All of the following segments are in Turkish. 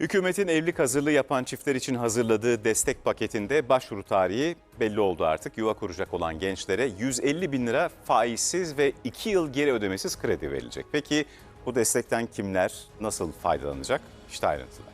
Hükümetin evlilik hazırlığı yapan çiftler için hazırladığı destek paketinde başvuru tarihi belli oldu artık. Yuva kuracak olan gençlere 150 bin lira faizsiz ve 2 yıl geri ödemesiz kredi verilecek. Peki bu destekten kimler nasıl faydalanacak? İşte ayrıntılar.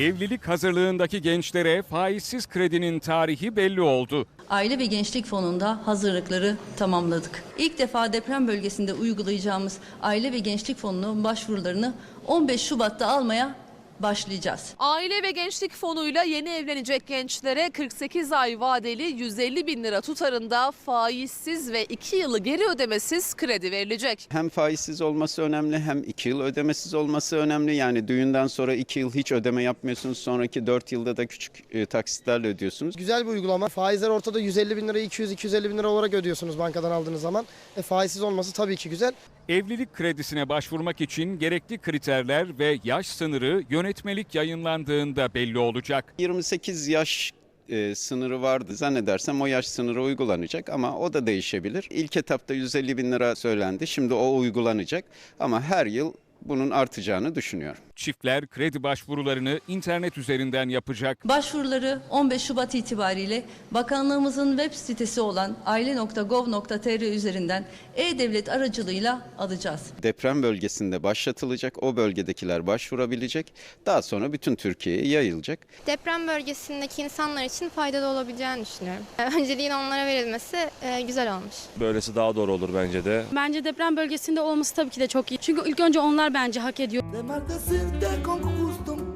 Evlilik hazırlığındaki gençlere faizsiz kredinin tarihi belli oldu. Aile ve Gençlik Fonu'nda hazırlıkları tamamladık. İlk defa deprem bölgesinde uygulayacağımız Aile ve Gençlik Fonu'nun başvurularını 15 Şubat'ta almaya başlayacağız. Aile ve Gençlik Fonu'yla yeni evlenecek gençlere 48 ay vadeli 150 bin lira tutarında faizsiz ve 2 yılı geri ödemesiz kredi verilecek. Hem faizsiz olması önemli hem 2 yıl ödemesiz olması önemli. Yani düğünden sonra 2 yıl hiç ödeme yapmıyorsunuz. Sonraki 4 yılda da küçük e, taksitlerle ödüyorsunuz. Güzel bir uygulama. Faizler ortada 150 bin lira, 200-250 bin lira olarak ödüyorsunuz bankadan aldığınız zaman. E, faizsiz olması tabii ki güzel. Evlilik kredisine başvurmak için gerekli kriterler ve yaş sınırı yönetmelik yayınlandığında belli olacak. 28 yaş e, sınırı vardı. Zannedersem o yaş sınırı uygulanacak ama o da değişebilir. İlk etapta 150 bin lira söylendi. Şimdi o uygulanacak ama her yıl bunun artacağını düşünüyorum. Çiftler kredi başvurularını internet üzerinden yapacak. Başvuruları 15 Şubat itibariyle bakanlığımızın web sitesi olan aile.gov.tr üzerinden e-devlet aracılığıyla alacağız. Deprem bölgesinde başlatılacak. O bölgedekiler başvurabilecek. Daha sonra bütün Türkiye'ye yayılacak. deprem bölgesindeki insanlar için faydalı olabileceğini düşünüyorum. Önceliğin onlara verilmesi e, güzel olmuş. Böylesi daha doğru olur bence de. Bence deprem bölgesinde olması tabii ki de çok iyi. Çünkü ilk önce onlar bence hak ediyor. de está con gusto.